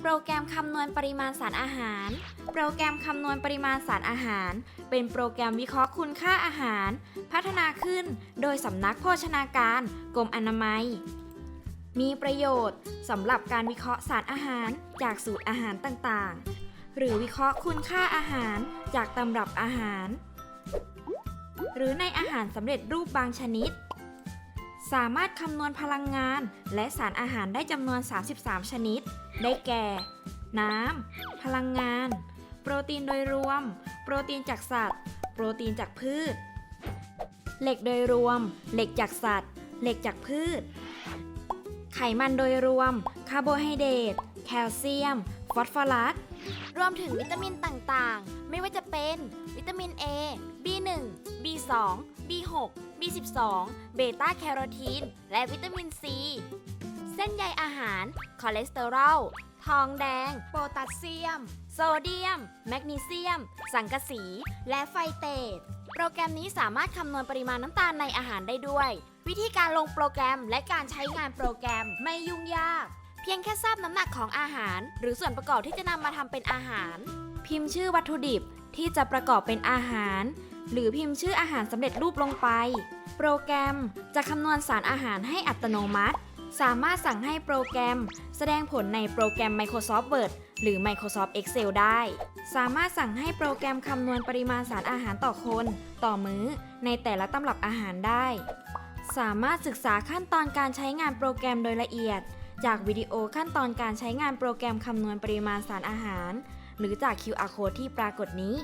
โปรแกรมคำนวณปริมาณสารอาหาร โปรแกรมคำนวณปริมาณสารอาหาร เป็นโปรแกรมวิเคราะห์คุณค่าอาหาร พัฒนาขึ้นโดยสำนักโภชนาการ กรมอนามัย มีประโยชน์สำหรับการวิเคราะห์สารอาหารจากสูตรอาหารต่างๆ หรือวิเคราะห์คุณค่าอาหารจากตำรับอาหาร หรือในอาหารสำเร็จรูปบางชนิด สามารถคำนวณพลังงาน และสารอาหารได้จำนวน 33 ชนิด ได้แก่ น้ำ พลังงาน โปรตีนโดยรวม โปรตีนจากสัตว์ โปรตีนจากพืช เหล็กโดยรวม เหล็กจากสัตว์ เหล็กจากพืช ไขมันโดยรวม คาร์โบไฮเดรต แคลเซียม ฟอสฟอรัส รวมถึงวิตามินต่างๆ ไม่ว่าจะเป็น วิตามิน A B1 B2 B6 B12 เบต้าแคโรทีน และวิตามิน C เส้นใยอาหาร คอเลสเตอรอล ทองแดง โพแทสเซียม โซเดียม แมกนีเซียม สังกะสี และไฟเตต โปรแกรมนี้สามารถคำนวณปริมาณน้ำตาลในอาหารได้ด้วย วิธีการลงโปรแกรมและการใช้งานโปรแกรมไม่ยุ่งยาก เพียงแค่ทราบน้ำหนักของอาหาร หรือส่วนประกอบที่จะนำมาทำเป็นอาหาร พิมพ์ชื่อวัตถุดิบที่จะประกอบเป็นอาหารหรือพิมพ์ชื่ออาหารสำเร็จรูปลงไป โปรแกรมจะคำนวณสารอาหารให้อัตโนมัติ สามารถสั่งให้โปรแกรม แสดงผลในโปรแกรม Microsoft Word หรือ Microsoft Excel ได้ สามารถสั่งให้โปรแกรมคำนวณปริมาณสารอาหารต่อคน ต่อมื้อ ในแต่ละตำรับอาหารได้ สามารถศึกษาขั้นตอนการใช้งานโปรแกรมโดยละเอียด จากวิดีโอขั้นตอนการใช้งานโปรแกรมคำนวณปริมาณสารอาหาร หรือจาก QR code ที่ปรากฏนี้